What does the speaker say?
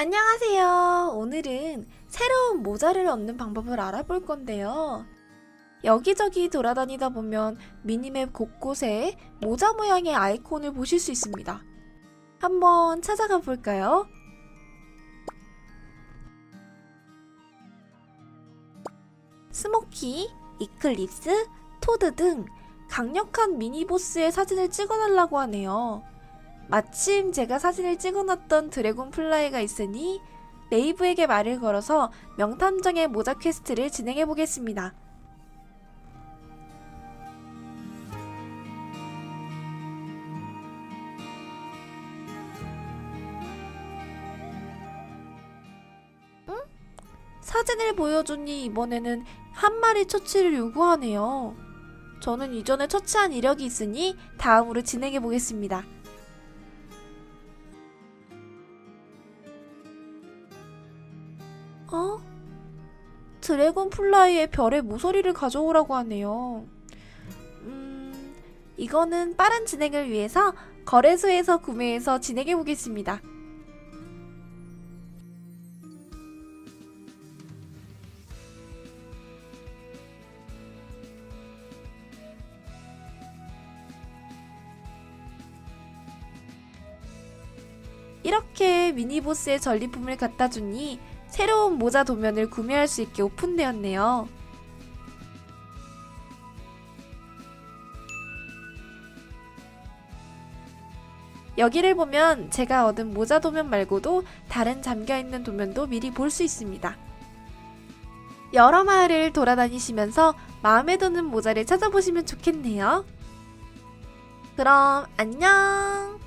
안녕하세요. 오늘은 새로운 모자를 얻는 방법을 알아볼 건데요. 여기저기 돌아다니다 보면 미니맵 곳곳에 모자 모양의 아이콘을 보실 수 있습니다. 한번 찾아가 볼까요? 스모키, 이클립스, 토드 등 강력한 미니보스의 사진을 찍어달라고 하네요. 마침 제가 사진을 찍어놨던 드래곤 플라이가 있으니 네이브에게 말을 걸어서 명탐정의 모자 퀘스트를 진행해 보겠습니다. 응? 사진을 보여주니 이번에는 한 마리 처치를 요구하네요. 저는 이전에 처치한 이력이 있으니 다음으로 진행해 보겠습니다. 어? 드래곤 플라이의 별의 모서리를 가져오라고 하네요. 음, 이거는 빠른 진행을 위해서 거래소에서 구매해서 진행해 보겠습니다. 이렇게 미니보스의 전리품을 갖다 주니 새로운 모자 도면을 구매할 수 있게 오픈되었네요. 여기를 보면 제가 얻은 모자 도면 말고도 다른 잠겨있는 도면도 미리 볼 수 있습니다. 여러 마을을 돌아다니시면서 마음에 드는 모자를 찾아보시면 좋겠네요. 그럼 안녕!